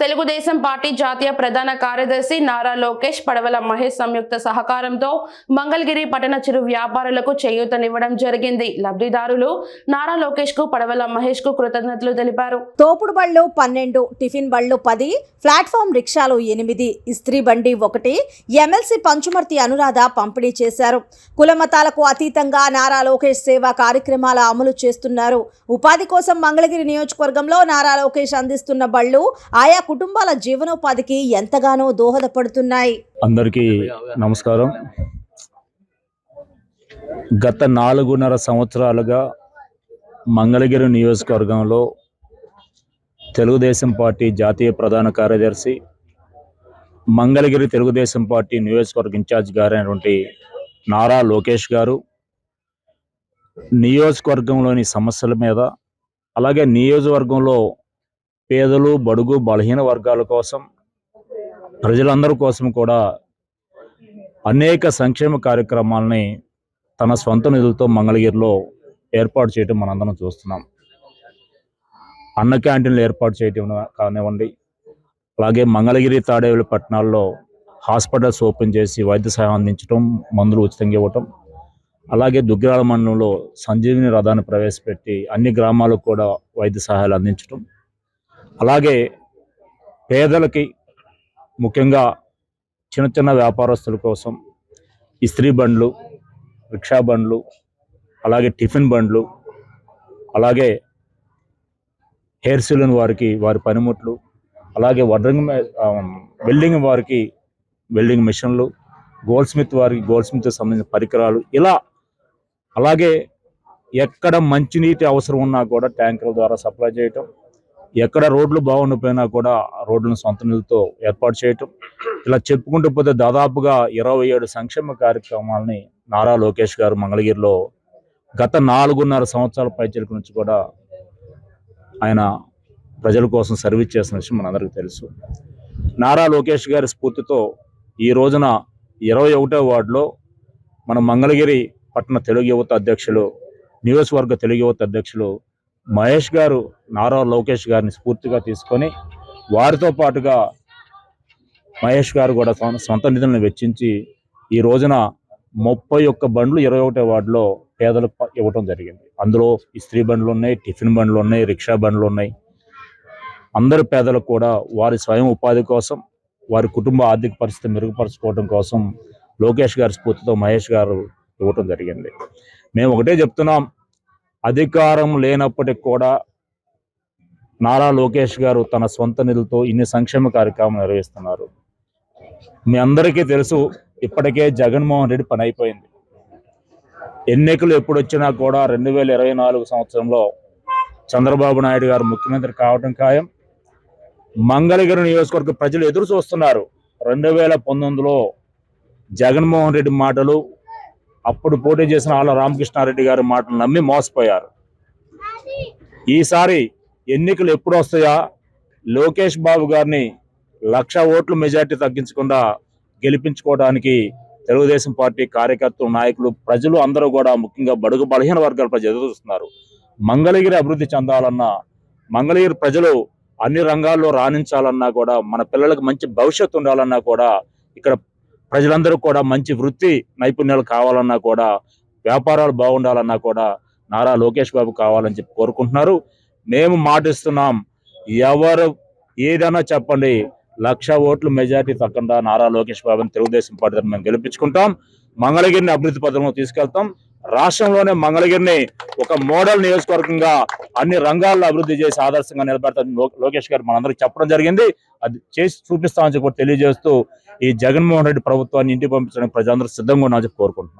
Telugu Desam party జాతీయ ప్రధాన కార్యదర్శి నారా లోకేష్ పడవల మహేష్ సంయుక్త సహకారంతో మంగళగిరి పట్టణ చిరు వ్యాపారులకు చేయూతనివ్వడం జరిగింది. లబ్ధిదారులు నారా లోకేష్కు పడవల మహేష్కు కృతజ్ఞతలు తెలిపారు. తోపుడు బళ్ళు పన్నెండు టిఫిన్ బళ్ళు పది ప్లాట్ఫామ్ రిక్షాలు ఎనిమిది ఇస్త్రీ బండి ఒకటి ఎమ్మెల్సీ పంచుమర్తి అనురాధ పంపిణీ చేశారు. కులమతాలకు అతీతంగా నారా లోకేష్ సేవా కార్యక్రమాల అమలు చేస్తున్నారు. ఉపాధి కోసం మంగళగిరి నియోజకవర్గంలో నారా లోకేష్ అందిస్తున్న బళ్ళు ఆయా కుటుంబాల జీవనోపాధికి ఎంతగానో దోహదపడుతున్నాయి. అందరికీ నమస్కారం. గత నాలుగున్నర సంవత్సరాలుగా మంగళగిరి నియోజకవర్గంలో తెలుగుదేశం పార్టీ జాతీయ ప్రధాన కార్యదర్శి మంగళగిరి తెలుగుదేశం పార్టీ నియోజకవర్గ ఇన్ఛార్జ్ గారైనటువంటి నారా లోకేష్ గారు నియోజకవర్గంలోని సమస్యల మీద అలాగే నియోజకవర్గంలో పేదలు బడుగు బలహీన వర్గాల కోసం ప్రజలందరి కోసం కూడా అనేక సంక్షేమ కార్యక్రమాలని తన సొంత నిధులతో మంగళగిరిలో ఏర్పాటు చేయడం మనందరం చూస్తున్నాం. అన్న క్యాంటీన్లు ఏర్పాటు చేయటం కానివ్వండి అలాగే మంగళగిరి తాడేపల్లి పట్టణాల్లో హాస్పిటల్స్ ఓపెన్ చేసి వైద్య సహాయం అందించడం మందులు ఉచితంగా ఇవ్వటం అలాగే దుగ్గిరాల మండలంలో సంజీవిని రథాన్ని ప్రవేశపెట్టి అన్ని గ్రామాలకు కూడా వైద్య సహాయాలు అందించడం అలాగే పేదలకి ముఖ్యంగా చిన్న చిన్న వ్యాపారస్తుల కోసం ఇస్త్రీ బండ్లు రిక్షా బండ్లు అలాగే టిఫిన్ బండ్లు అలాగే హెయిర్ సెలూన్ వారికి వారి పనిముట్లు అలాగే వడ్రింగ్ వెల్డింగ్ వారికి వెల్డింగ్ మిషన్లు గోల్డ్ స్మిత్ వారికి గోల్డ్ స్మిత్ సంబంధించిన పరికరాలు ఇలా అలాగే ఎక్కడ మంచినీటి అవసరం ఉన్నా కూడా ట్యాంకర్ల ద్వారా సప్లై చేయటం ఎక్కడ రోడ్లు బాగుండిపోయినా కూడా రోడ్లను సొంత నిధులతో ఏర్పాటు చేయటం. ఇలా చెప్పుకుంటూ పోతే దాదాపుగా ఇరవై ఏడు సంక్షేమ కార్యక్రమాలని నారా లోకేష్ గారు మంగళగిరిలో గత నాలుగున్నర సంవత్సరాల పైచరిక నుంచి కూడా ఆయన ప్రజల కోసం సర్వీస్ చేసిన విషయం మనందరికీ తెలుసు. నారా లోకేష్ గారి స్ఫూర్తితో ఈ రోజున ఇరవై ఒకటో వార్డులో మన మంగళగిరి పట్టణ తెలుగు యువత అధ్యక్షులు నియోజకవర్గ తెలుగు యువత అధ్యక్షులు మహేష్ గారు నారా లోకేష్ గారిని స్ఫూర్తిగా తీసుకొని వారితో పాటుగా మహేష్ గారు కూడా సొంత నిధులను వెచ్చించి ఈ రోజున ముప్పై ఒక్క బండ్లు ఇరవై ఒకటో వార్డులో పేదలకు ఇవ్వటం జరిగింది. అందులో ఇస్త్రీ బండ్లు ఉన్నాయి టిఫిన్ బండ్లు ఉన్నాయి రిక్షా బండ్లు ఉన్నాయి. అందరు పేదలకు కూడా వారి స్వయం ఉపాధి కోసం వారి కుటుంబ ఆర్థిక పరిస్థితి మెరుగుపరచుకోవడం కోసం లోకేష్ గారి స్ఫూర్తితో మహేష్ గారు ఇవ్వటం జరిగింది. మేము ఒకటే చెప్తున్నాం అధికారం లేనప్పటికి కూడా నారా లోకేష్ గారు తన సొంత నిధులతో ఇన్ని సంక్షేమ కార్యక్రమాలు నిర్వహిస్తున్నారు. మీ అందరికీ తెలుసు ఇప్పటికే జగన్మోహన్ రెడ్డి పని అయిపోయింది. ఎన్నికలు ఎప్పుడు వచ్చినా కూడా రెండు వేల ఇరవై నాలుగు సంవత్సరంలో చంద్రబాబు నాయుడు గారు ముఖ్యమంత్రి కావడం ఖాయం. మంగళగిరి నియోజకవర్గ ప్రజలు ఎదురు చూస్తున్నారు. రెండు వేల పంతొమ్మిదిలో జగన్మోహన్ రెడ్డి మాటలు అప్పుడు పోటీ చేసిన ఆళ్ళ రామకృష్ణారెడ్డి గారి మాటలు నమ్మి మోసపోయారు. ఈసారి ఎన్నికలు ఎప్పుడు వస్తాయా? లోకేష్ బాబు గారిని లక్ష ఓట్లు మెజార్టీ తగ్గించకుండా గెలిపించుకోవడానికి తెలుగుదేశం పార్టీ కార్యకర్తలు నాయకులు ప్రజలు అందరూ కూడా ముఖ్యంగా బడుగు బలహీన వర్గాల ప్రజలు ఎదురు చూస్తున్నారు మంగళగిరి అభివృద్ధి చెందాలన్నా మంగళగిరి ప్రజలు అన్ని రంగాల్లో రాణించాలన్నా కూడా మన పిల్లలకు మంచి భవిష్యత్తు ఉండాలన్నా కూడా ఇక్కడ ప్రజలందరూ కూడా మంచి వృత్తి నైపుణ్యాలు కావాలన్నా కూడా వ్యాపారాలు బాగుండాలన్నా కూడా నారా లోకేష్ బాబు కావాలని చెప్పి కోరుకుంటున్నారు. మేము మాటిస్తున్నాం ఎవరు ఏదైనా చెప్పండి లక్ష ఓట్లు మెజార్టీ తక్కకుండా నారా లోకేష్ బాబుని తెలుగుదేశం పార్టీ మేము గెలిపించుకుంటాం. మంగళగిరిని అభివృద్ధి పథకంలో తీసుకెళ్తాం. రాష్ట్రంలోనే మంగళగిరిని ఒక మోడల్ నియోజకవర్గంగా అన్ని రంగాల్లో అభివృద్ధి చేసి ఆదర్శంగా నిలబెడతారు లోకేష్ గారు మనందరికి చెప్పడం జరిగింది. అది చేసి చూపిస్తామని చెప్పి తెలియజేస్తూ ఈ జగన్మోహన్ రెడ్డి ప్రభుత్వాన్ని ఇంటికి పంపించడానికి ప్రజలందరూ సిద్ధంగా ఉన్నామని చెప్పి కోరుకుంటున్నాను